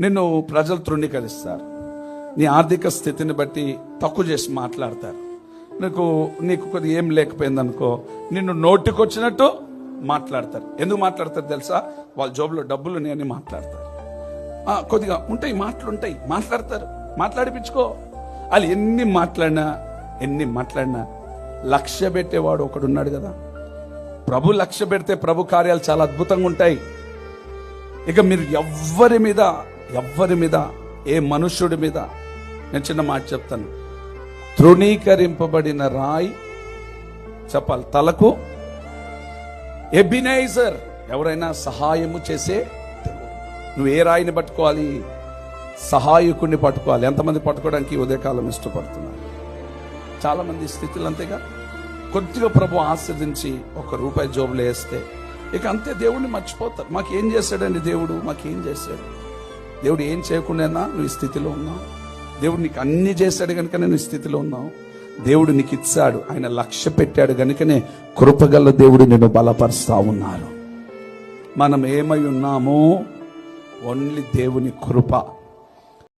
నిన్ను ప్రజలు తృణీకరిస్తారు. నీ ఆర్థిక స్థితిని బట్టి తక్కువ చేసి మాట్లాడతారు. నీకు నీకు కొద్దిగా ఏం లేకపోయిందనుకో నిన్ను నోటికొచ్చినట్టు మాట్లాడతారు. ఎందుకు మాట్లాడతారు తెలుసా? వాళ్ళ జోబులో డబ్బులు ఉన్నాయని మాట్లాడతారు. కొద్దిగా ఉంటాయి మాటలు ఉంటాయి మాట్లాడతారు. మాట్లాడిపించుకో. వాళ్ళు ఎన్ని మాట్లాడినా ఎన్ని మాట్లాడినా లక్ష్య పెట్టేవాడు ఒకడున్నాడు కదా. ప్రభు లక్ష్య పెడితే ప్రభు కార్యాలు చాలా అద్భుతంగా ఉంటాయి. ఇక మీరు ఎవ్వరి మీద ఎవ్వరి మీద ఏ మనుష్యుడి మీద నేను చిన్న మాట చెప్తాను. తృణీకరింపబడిన రాయి చెప్పాలి తలకు ఎబినైజర్ ఎవరైనా సహాయము చేసే నువ్వు ఏ రాయిని పట్టుకోవాలి? సహాయకుడిని పట్టుకోవాలి. ఎంతమంది పట్టుకోవడానికి ఉదయకాలం ఇష్టపడుతున్నారు? చాలామంది స్థితులు అంతేగా. కొద్దిగా ప్రభు ఆస్వాదించి ఒక రూపాయి జోబులో వేస్తే ఇక అంతే దేవుడిని మర్చిపోతారు. మాకు ఏం చేశాడండి దేవుడు? మాకేం చేశాడు? దేవుడు ఏం చేయకుండా నువ్వు ఈ స్థితిలో ఉన్నావు. దేవుడు నీకు అన్ని చేశాడు కనుక నేను ఈ స్థితిలో ఉన్నావు. దేవుడు నీకు ఇచ్చాడు. ఆయన లక్ష్య పెట్టాడు కనుకనే కృపగల దేవుడు నేను బలపరుస్తా ఉన్నారు. మనం ఏమై ఉన్నామో? ఓన్లీ దేవుని కృప.